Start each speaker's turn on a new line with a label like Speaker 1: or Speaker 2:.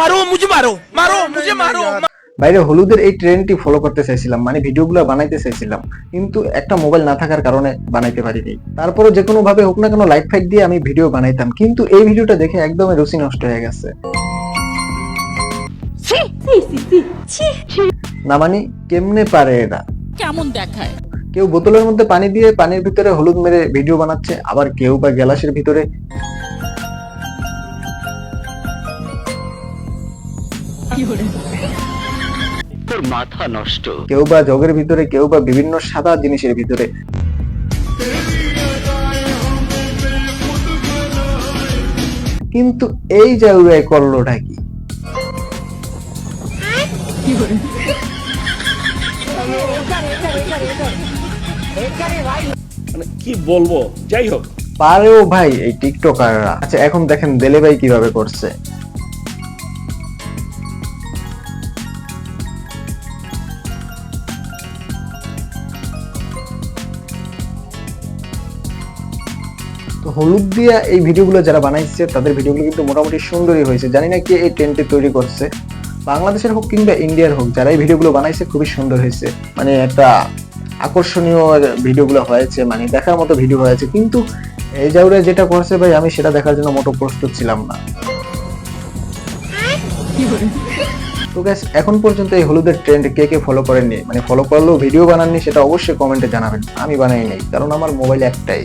Speaker 1: মারো মুঝে মারো মারো মুঝে মারো
Speaker 2: বাইরে হলুদের এই ট্রেন্ডটি ফলো করতে চাইছিলাম মানে ভিডিওগুলো বানাইতে চাইছিলাম কিন্তু একটা মোবাইল না থাকার কারণে বানাইতে পারিনি। তারপরে যে কোনো ভাবে হোক না কেন লাইট ফাইট দিয়ে আমি ভিডিও বানাইতাম কিন্তু এই ভিডিওটা দেখে একদমই রুচি নষ্ট হয়ে গেছে। না মানে কেমনে পারে এরা?
Speaker 3: কেমন দেখায়?
Speaker 2: কেউ বোতলের মধ্যে পানি দিয়ে পানির ভিতরে হলুদ মেরে ভিডিও বানাচ্ছে আবার কেউ বা গ্যালাসের ভিতরে
Speaker 4: তোর মাথা নষ্ট।
Speaker 2: কেউ বা জগের ভিতরে কেউ বা বিভিন্ন সাদা জিনিসের ভিতরে। কিন্তু এই জায়গায় করলোটা কি?
Speaker 5: মানে কি বলব? যাই হোক।
Speaker 2: পারেও ভাই এই টিকটকাররা। আচ্ছা এখন দেখেন দেলে ভাই কীভাবে করছে। তো হলুদ দিয়ে এই ভিডিওগুলো যারা বানাইছে, তাদের ভিডিওগুলো কিন্তু মোটামুটি সুন্দরই হয়েছে। জানি না কে এই ট্রেন্ডটি তৈরি করছে। বাংলাদেশের হোক কিংবা ইন্ডিয়ার হোক, যারা এই ভিডিওগুলো বানাইছে, খুবই সুন্দর হয়েছে। মানে একটা আকর্ষণীয় ভিডিওগুলো হয়েছে মানে দেখার মতো ভিডিও হয়েছে। কিন্তু এই জাউরে যেটা করছে ভাই, আমি সেটা দেখার জন্য মোটো প্রস্তুত ছিলাম না। তো গ্যাস এখন পর্যন্ত এই হলুদের ট্রেন্ড কে কে ফলো করেননি মানে ফলো করলেও ভিডিও বানাননি, সেটা অবশ্যই কমেন্টে জানাবেন। আমি বানাই নাই, কারণ আমার মোবাইল একটাই।